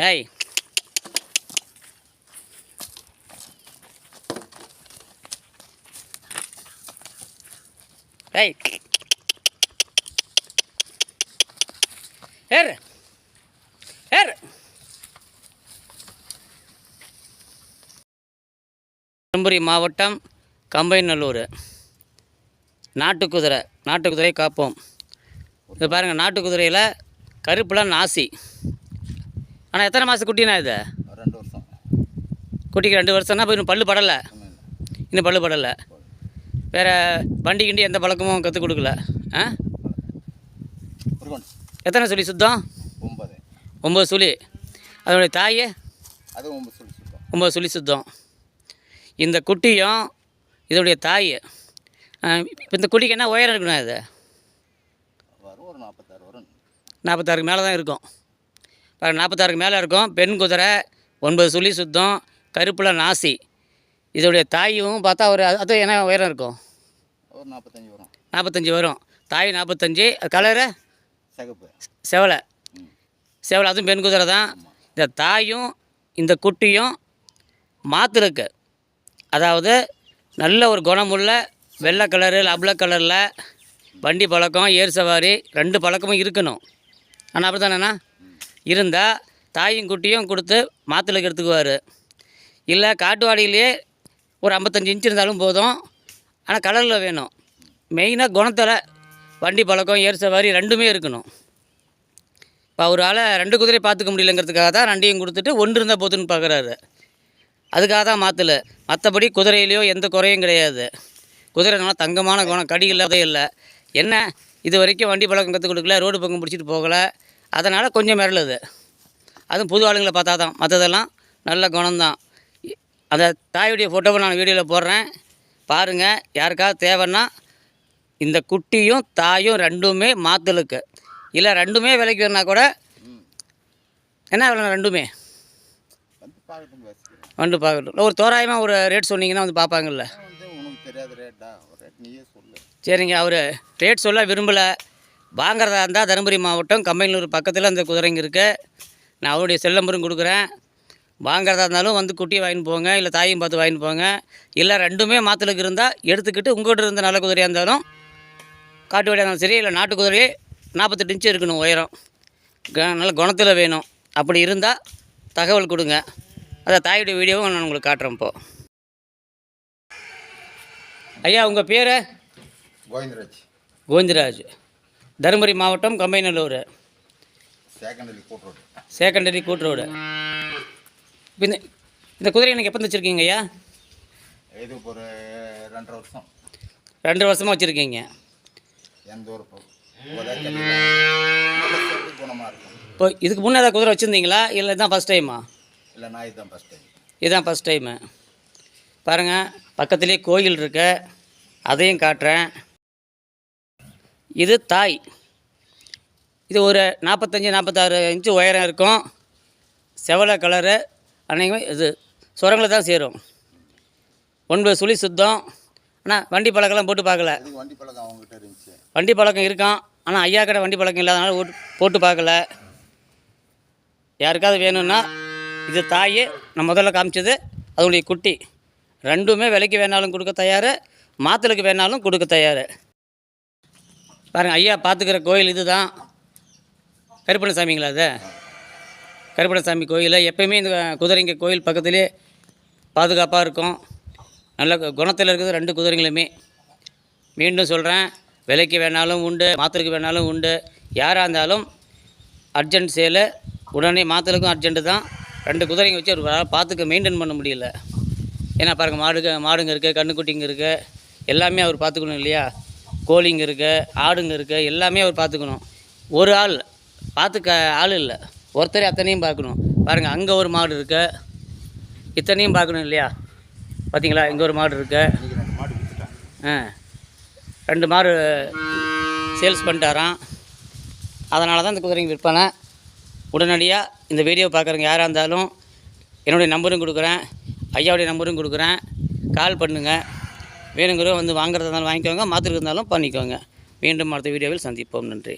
ஏய் ஏய் ஏறு ஏறு தருமபுரி மாவட்டம் கம்பைநல்லூர் நாட்டு குதிரை நாட்டு காப்போம் இது பாருங்கள் நாட்டு குதிரையில் கருப்புலாம் நாசி ஆனால் எத்தனை மாதம் குட்டினா இது? ரெண்டு வருஷம். குட்டிக்கு ரெண்டு வருஷம்னா இப்போ இன்னும் பல்லு படலை? இன்னும் பல்லு படலை. வேறு வண்டி கிண்டி எந்த பழக்கமும் கற்றுக் கொடுக்கல. ஆ? எத்தனை சொல்லி சுத்தம்? ஒன்பது. ஒம்பது சுழி. அதனுடைய தாய்? அது ஒன்பது சொல்லி சுத்தம். ஒம்பது சுழி சுத்தம். இந்த குட்டியும் இதனுடைய தாய். இப்போ இந்த குட்டிக்கு என்ன உயரம் இருக்கணும் இது? வரும் ஒரு நாற்பத்தாறு வரும். நாற்பத்தாறுக்கு மேலே தான் இருக்கும். நாற்பத்தாறுக்கு மேலே இருக்கும். பெண் குதிரை ஒன்பது சுழி சுத்தம் கருப்பில் நாசி. இதோடைய தாயும் பார்த்தா ஒரு அது- என்ன உயரம் இருக்கும்? ஒரு நாற்பத்தஞ்சு வரும். நாற்பத்தஞ்சு வரும். தாய் நாற்பத்தஞ்சு அது கலரு சிகப்பு. செவலை. செவலை அதுவும் பெண் குதிரை தான். இந்த தாயும் இந்த குட்டியும் மாத்திருக்கு அதாவது நல்ல ஒரு குணமுள்ள வெள்ளை கலரு லப்ல கலரில் வண்டி பழக்கம் ஏர் சவாரி ரெண்டு பழக்கமும் இருக்கணும். ஆனால் அப்படி தானேண்ணா இருந்தால் தாயும் குட்டியும் கொடுத்து மாத்துலுக்கு எடுத்துக்குவார். இல்லை காட்டுவாடியிலேயே ஒரு ஐம்பத்தஞ்சு இன்ச் இருந்தாலும் போதும். ஆனால் கலரில் வேணும். மெயினாக குணத்தில் வண்டி பழக்கம் ஏர் சவாரி ரெண்டுமே இருக்கணும். இப்போ அவரால் ரெண்டு குதிரையை பார்த்துக்க முடியலங்கிறதுக்காக தான் ரெண்டையும் கொடுத்துட்டு ஒன்று இருந்தால் போதுன்னு பார்க்குறாரு அதுக்காக தான் மாற்றல மற்றபடி குதிரையிலையோ எந்த குறையும் கிடையாது. குதிரை நல்லா தங்கமான குணம் கடி இல்லாதே இல்லை. என்ன? இது வரைக்கும் வண்டி பழக்கம் கற்றுக் கொடுக்கல ரோடு பக்கம் பிடிச்சிட்டு போகலை. அதனால் கொஞ்சம் மிரளுது. அதுவும் புது ஆளுங்களை பார்த்தா தான். மற்றதெல்லாம் நல்ல குணம்தான். அந்த தாயுடைய ஃபோட்டோவை நான் வீடியோவில் போடுறேன். பாருங்கள் யாருக்காவது தேவைன்னா இந்த குட்டியும் தாயும் ரெண்டுமே மாத்தலுக்கு. இல்லை ரெண்டுமே விலைக்கு வேணா கூட என்ன விலை ரெண்டுமே? வந்து பார்க்கட்டும். ஒரு தோராயமாக ஒரு ரேட் சொன்னீங்கன்னா வந்து பார்ப்பாங்கல்ல. சரிங்க அவர் ரேட் சொல்ல விரும்பலை. வாங்குறதா இருந்தால் தருமபுரி மாவட்டம் கம்பைநல்லூர் பக்கத்தில் அந்த குதிரைங்க இருக்குது நான் அவருடைய செல் நம்பரும் கொடுக்குறேன். வாங்குறதா இருந்தாலும் வந்து குட்டியை வாங்கிட்டு போங்க இல்லை தாயும் பார்த்து வாங்கிட்டு போங்க. இல்லை ரெண்டுமே மாத்தலுக்கு இருந்தால் எடுத்துக்கிட்டு உங்கள்கிட்ட இருந்த நல்ல குதிரையாக இருந்தாலும் காட்டு வழியாக இருந்தாலும் சரி இல்லை நாட்டு குதிரையே நாற்பத்தெட்டு இன்ச்சு இருக்கணும் உயரம். நல்ல குணத்தில் வேணும். அப்படி இருந்தால் தகவல் கொடுங்க. அதை தாயுடைய வீடியோவும் நான் உங்களுக்கு காட்டுறேன் இப்போ. ஐயா உங்கள் பேர்? கோவிந்தராஜ். கோவிந்தராஜ். தருமபுரி மாவட்டம் கம்பைநல்லூர். சேகண்டலி கோட் ரோடு சேகண்டரி கூட்டு ரோடு இப்ப இந்த இந்த குதிரை எனக்கு எப்போ வச்சுருக்கீங்க ஐயா? இது ஒரு ரெண்டரை வருஷம். ரெண்டு வருஷமாக வச்சுருக்கீங்க. எந்த ஒரு இப்போ இதுக்கு முன்னே ஏதாவது குதிரை வச்சுருந்தீங்களா? இல்லை இதுதான் ஃபஸ்ட் டைமா இல்லை நாய் தான் ஃபஸ்ட் டைம் இதுதான் ஃபஸ்ட் டைமு பாருங்கள் பக்கத்துலேயே கோயில் இருக்கு. அதையும் காட்டுறேன். இது தாய். இது ஒரு நாற்பத்தஞ்சு நாற்பத்தாறு இன்ச்சு உயரம் இருக்கும். செவலை கலரு அன்னைக்குமே இது சுரங்களை தான் சேரும். ஒன்பது சுழி சுத்தம். ஆனால் வண்டி பழக்கெல்லாம் போட்டு பார்க்கல. வண்டி பழக்கம் அவங்ககிட்ட இருந்துச்சு. வண்டி பழக்கம் இருக்கான் ஆனால் ஐயா கடை வண்டி பழக்கம் இல்லாதனால ஓட்டு போட்டு பார்க்கல. யாருக்காவது வேணும்னா இது தாய் நான் முதல்ல காமிச்சது அதனுடைய குட்டி. ரெண்டுமே விலைக்கு வேணாலும் கொடுக்க தயார் மாத்தலுக்கு வேணாலும் கொடுக்க தயார். பாருங்கள் ஐயா பார்த்துக்கிற கோயில் இது தான் கருப்பணசாமிங்களா அது? கருப்பணசாமி கோயில். எப்பயுமே இந்த குதிரைங்க கோயில் பக்கத்துலேயே பாதுகாப்பாக இருக்கும். நல்ல குணத்தில் இருக்குது ரெண்டு குதிரைங்களுமே. மீண்டும் சொல்கிறேன் விலைக்கு வேணாலும் உண்டு மாத்திரைக்கு வேணாலும் உண்டு. யாராக இருந்தாலும் அர்ஜென்ட் சேலு உடனே மாத்திரைக்கும் அர்ஜென்ட்டு தான். ரெண்டு குதிரைங்க வச்சு ஒரு பார்த்துக்க மெயின்டைன் பண்ண முடியல. ஏன்னா பாருங்கள் மாடுங்க மாடுங்க இருக்குது கண்ணுக்குட்டிங்க இருக்குது எல்லாமே அவர் பார்த்துக்கணும் இல்லையா? கோழிங்க இருக்குது ஆடுங்க இருக்குது எல்லாமே அவர் பார்த்துக்கணும். ஒரு ஆள் பார்த்துக்க ஆள் இல்லை. ஒருத்தரை அத்தனையும் பார்க்கணும். பாருங்கள் அங்கே ஒரு மாடு இருக்கு. இத்தனையும் பார்க்கணும் இல்லையா? பார்த்தீங்களா இங்கே ஒரு மாடு இருக்குது ஆ. ரெண்டு மாடு சேல்ஸ் பண்ணிட்டாராம். அதனால தான் இந்த குதிரைங்க விற்பனை. உடனடியாக இந்த வீடியோ பார்க்குறவங்க யாராக இருந்தாலும் என்னுடைய நம்பரும் கொடுக்குறேன். ஐயாவுடைய நம்பரும் கொடுக்குறேன். கால் பண்ணுங்கள் வேணுங்கிறவங்க வந்து வாங்குறதா இருந்தாலும் வாங்கிக்கோங்க மாத்திரம் இருந்தாலும் பண்ணிக்கோங்க. மீண்டும் அடுத்த வீடியோவில் சந்திப்போம். நன்றி.